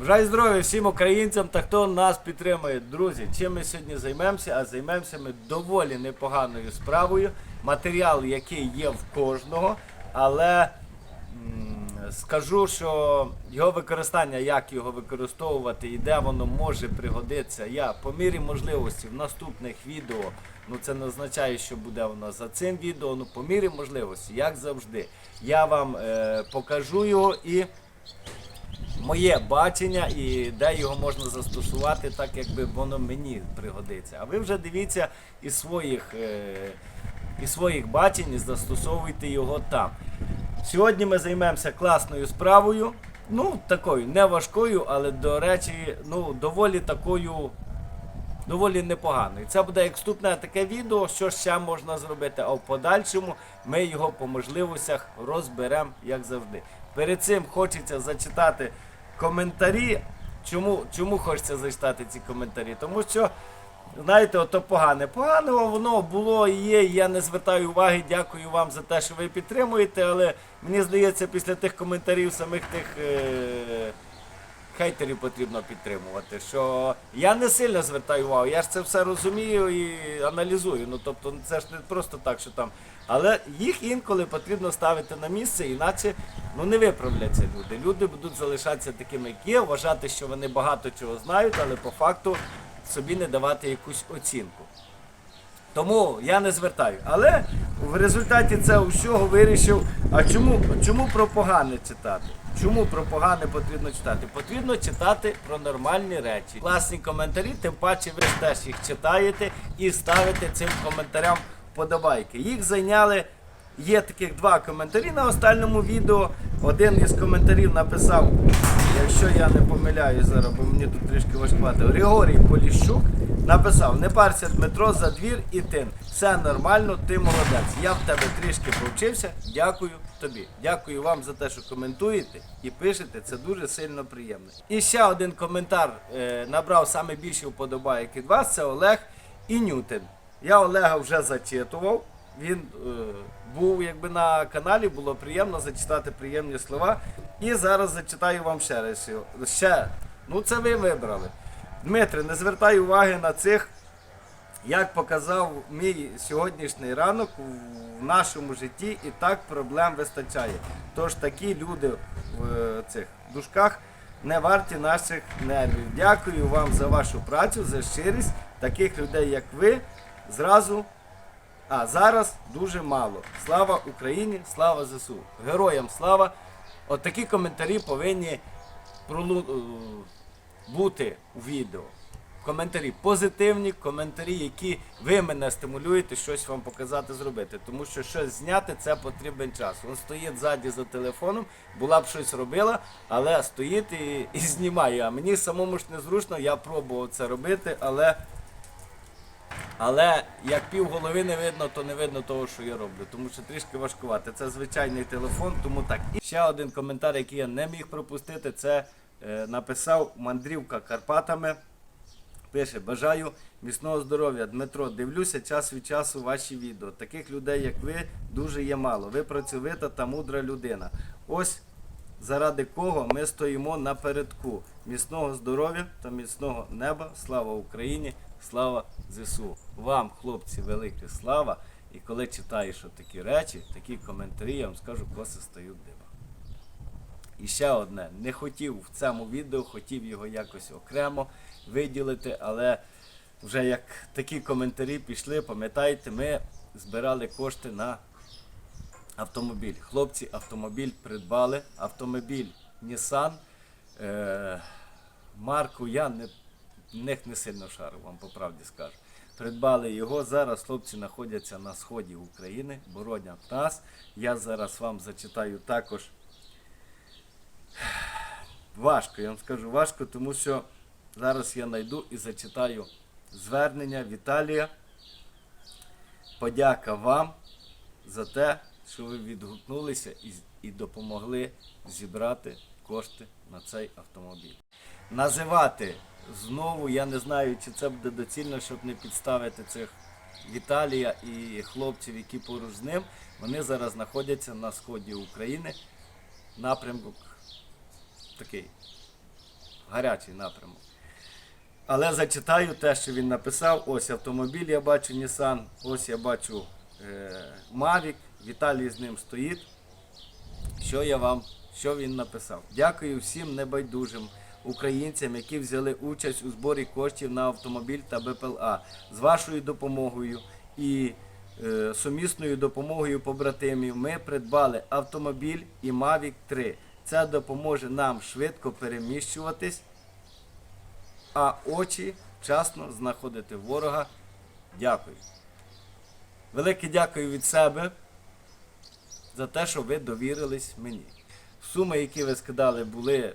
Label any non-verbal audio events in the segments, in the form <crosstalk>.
Бажаю здоров'я всім українцям та хто нас підтримує. Друзі, чим ми сьогодні займемося? А займемося ми доволі непоганою справою. Матеріал, який є в кожного, але м, скажу, що його використання, як його використовувати і де воно може пригодитися, я по мірі можливості в наступних відео. Ну це не означає, що буде воно за цим відео. Ну по мірі можливості, як завжди, я вам е, покажу його і моє бачення і де його можна застосувати, так якби воно мені пригодиться. А ви вже дивіться із своїх, е, із своїх бачень і застосовуйте його там. Сьогодні ми займемося класною справою. Ну, такою не важкою, але до речі, ну, доволі такою. Доволі непогано. І це буде як вступне таке відео, що ще можна зробити, а в подальшому ми його по можливостях розберемо, як завжди. Перед цим хочеться зачитати коментарі. Чому, чому хочеться зачитати ці коментарі? Тому що, знаєте, ото погане. Поганого воно було і є. і Я не звертаю уваги. Дякую вам за те, що ви підтримуєте. Але мені здається, після тих коментарів самих тих. Е- хейтерів потрібно підтримувати. Що я не сильно звертаю увагу, я ж це все розумію і аналізую. Ну тобто це ж не просто так, що там. Але їх інколи потрібно ставити на місце, іначе ну не виправляться люди. Люди будуть залишатися такими, як є, вважати, що вони багато чого знають, але по факту собі не давати якусь оцінку. Тому я не звертаю. Але в результаті це усього вирішив. А чому, чому про погане читати? Чому про погане потрібно читати? Потрібно читати про нормальні речі. Класні коментарі, тим паче ви теж їх читаєте і ставите цим коментарям вподобайки. Їх зайняли. Є таких два коментарі на останньому відео. Один із коментарів написав, якщо я не помиляюсь зараз, бо мені тут трішки важкувати, Григорій Поліщук написав: не парся Дмитро за двір і тин. Все нормально, ти молодець. Я в тебе трішки повчився. Дякую тобі. Дякую вам за те, що коментуєте і пишете. Це дуже сильно приємно. І ще один коментар е, набрав саме більше вподобайок від вас. Це Олег Інютин. Я Олега вже зачитував. Він е, був якби на каналі, було приємно зачитати приємні слова. І зараз зачитаю вам ще раз. Ще. Ну це ви вибрали. Дмитре, не звертай уваги на цих, як показав мій сьогоднішній ранок в нашому житті, і так проблем вистачає. Тож такі люди в е, цих дужках не варті наших нервів. Дякую вам за вашу працю, за щирість. Таких людей, як ви, зразу. А зараз дуже мало. Слава Україні, слава ЗСУ. Героям слава. От такі коментарі повинні пролу... е, бути у відео. Коментарі позитивні, коментарі, які ви мене стимулюєте щось вам показати, зробити. Тому що щось зняти це потрібен час. Він стоїть ззаді за телефоном, була б щось робила, але стоїть і, і знімає. А мені самому ж незручно, я пробував це робити, але. Але як пів голови не видно, то не видно того, що я роблю. Тому що трішки важкувати. Це звичайний телефон, тому так. І ще один коментар, який я не міг пропустити, це е, написав мандрівка Карпатами. Пише, бажаю міцного здоров'я. Дмитро, дивлюся час від часу ваші відео. Таких людей, як ви, дуже є мало. Ви працьовита та мудра людина. Ось заради кого ми стоїмо напередку. Міцного здоров'я та міцного неба. Слава Україні! Слава ЗСУ! Вам, хлопці, велике слава! І коли читаєш такі речі, такі коментарі, я вам скажу, коси стають диба. І ще одне, не хотів в цьому відео, хотів його якось окремо виділити, але вже як такі коментарі пішли, пам'ятаєте, ми збирали кошти на автомобіль. Хлопці автомобіль придбали. Автомобіль Nissan. Е, марку я не, них не сильно шару, вам по правді скажу. Придбали його. Зараз хлопці знаходяться на сході України, боронять нас. Я зараз вам зачитаю також важко, я вам скажу важко, тому що зараз я знайду і зачитаю звернення Віталія. Подяка вам за те, що ви відгукнулися і, і допомогли зібрати кошти на цей автомобіль. Називати знову, я не знаю, чи це буде доцільно, щоб не підставити цих Віталія і хлопців, які поруч з ним. Вони зараз знаходяться на сході України. Напрямок такий гарячий напрямок. Але зачитаю те, що він написав. Ось автомобіль, я бачу Nissan, ось я бачу е, Mavic, Віталій з ним стоїть. Що я вам, що він написав? Дякую всім небайдужим українцям, які взяли участь у зборі коштів на автомобіль та БПЛА. З вашою допомогою і е, сумісною допомогою побратимів ми придбали автомобіль і Mavic 3. Це допоможе нам швидко переміщуватись, а очі вчасно знаходити ворога. Дякую. Велике дякую від себе за те, що ви довірились мені. Суми, які ви скидали, були,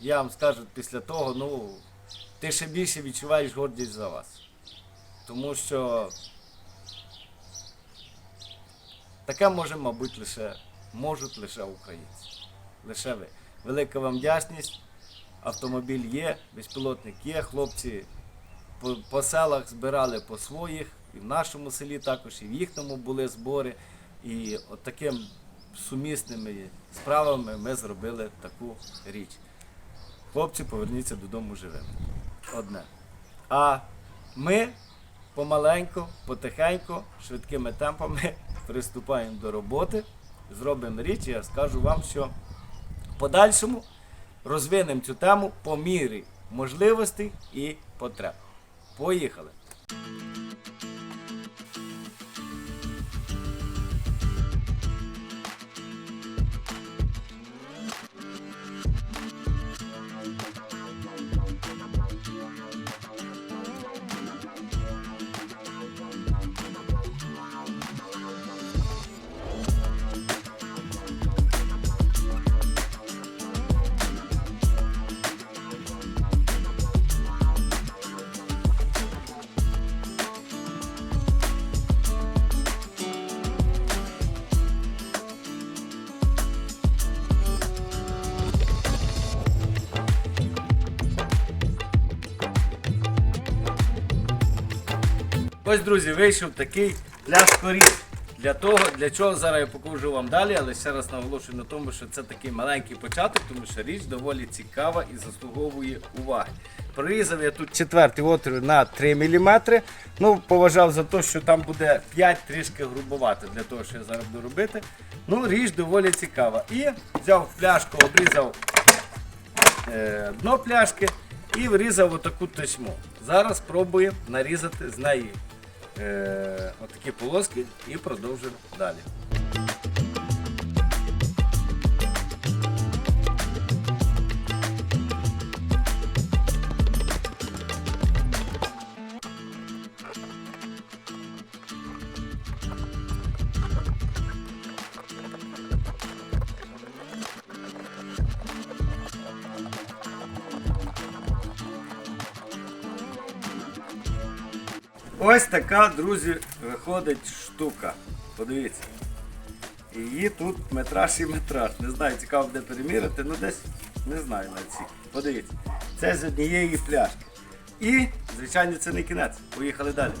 я вам скажу після того, ну, ти ще більше відчуваєш гордість за вас. Тому що таке може, мабуть, лише, можуть лише українці. Лише ви. Велика вам вдячність. Автомобіль є, безпілотник є, хлопці по, по селах збирали по своїх, і в нашому селі також, і в їхньому були збори. І от таким сумісними справами ми зробили таку річ. Хлопці, поверніться додому живими. Одне. А ми помаленьку, потихеньку, швидкими темпами <laughs> приступаємо до роботи, зробимо річ, і я скажу вам, що в подальшому розвинемо цю тему по мірі можливостей і потреб. Поїхали! Ось, друзі, вийшов такий пляшкоріз. Для того, для чого зараз я покажу вам далі, але ще раз наголошую на тому, що це такий маленький початок, тому що річ доволі цікава і заслуговує уваги. Прорізав я тут четвертий отвір на 3 мм. Ну, поважав за те, що там буде 5 трішки грубувати для того, що я зараз буду робити. Ну, річ доволі цікава. І взяв пляшку, обрізав е, дно пляшки і врізав отаку тесьму. Зараз спробую нарізати з неї е, отакі полоски і продовжуємо далі. Ось така, друзі, виходить штука. Подивіться. Її тут метраж і метраж. Не знаю, цікаво буде перемірити, ну десь не знаю на ці. Подивіться. Це з однієї пляшки. І, звичайно, це не кінець. Поїхали далі.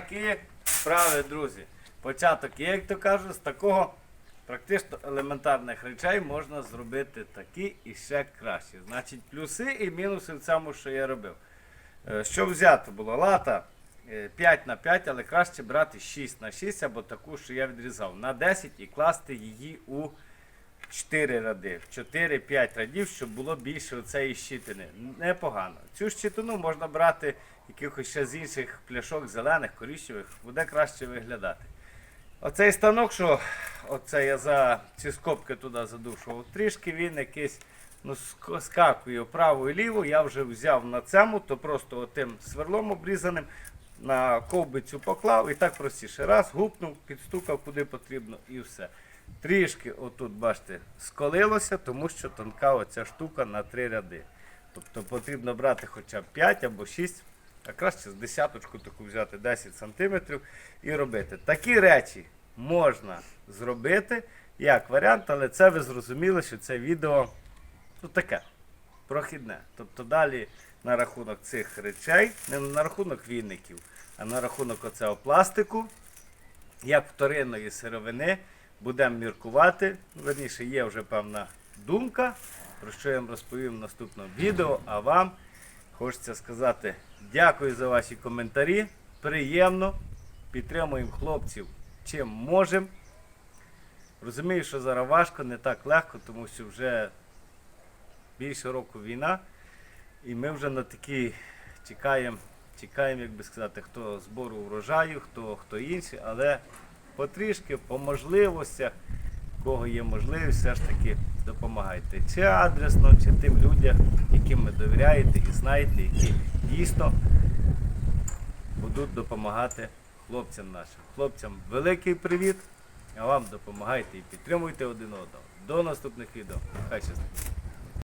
Такі справи, друзі. Початок, як то кажуть, з такого практично елементарних речей можна зробити такі і ще краще. Значить, плюси і мінуси в цьому, що я робив. Е, Що взято було? Лата е, 5 на 5, але краще брати 6 на 6 або таку, що я відрізав на 10 і класти її у 4 ради, в 4-5 радів, щоб було більше цієї щитини. Непогано. Цю щитину можна брати якихось ще з інших пляшок, зелених, коричневих, буде краще виглядати. Оцей станок, що оце я за ці скобки туди задушував, трішки він якийсь ну, ск- скакує вправо і ліво. Я вже взяв на цьому, то просто отим сверлом обрізаним на ковбицю поклав і так простіше. Раз, гупнув, підстукав куди потрібно і все. Трішки отут, бачите, сколилося, тому що тонка оця штука на три ряди. Тобто потрібно брати хоча б 5 або 6, а краще з десяточку таку взяти 10 см і робити. Такі речі можна зробити як варіант, але це ви зрозуміли, що це відео ну, таке прохідне. Тобто далі на рахунок цих речей, не на рахунок війників, а на рахунок оцього пластику, як вторинної сировини, будемо міркувати. Верніше, є вже певна думка, про що я вам розповім в наступному відео. А вам хочеться сказати дякую за ваші коментарі. Приємно. Підтримуємо хлопців чим можемо. Розумію, що зараз важко, не так легко, тому що вже більше року війна. І ми вже на такій чекаємо, чекаємо, як би сказати, хто збору врожаю, хто, хто інший, але потрішки, по можливостях, кого є можливість, все ж таки допомагайте. Чи адресно, чи тим людям, яким ви довіряєте і знаєте, які дійсно будуть допомагати хлопцям нашим. Хлопцям великий привіт, а вам допомагайте і підтримуйте один одного. До наступних відео. Хай щастить.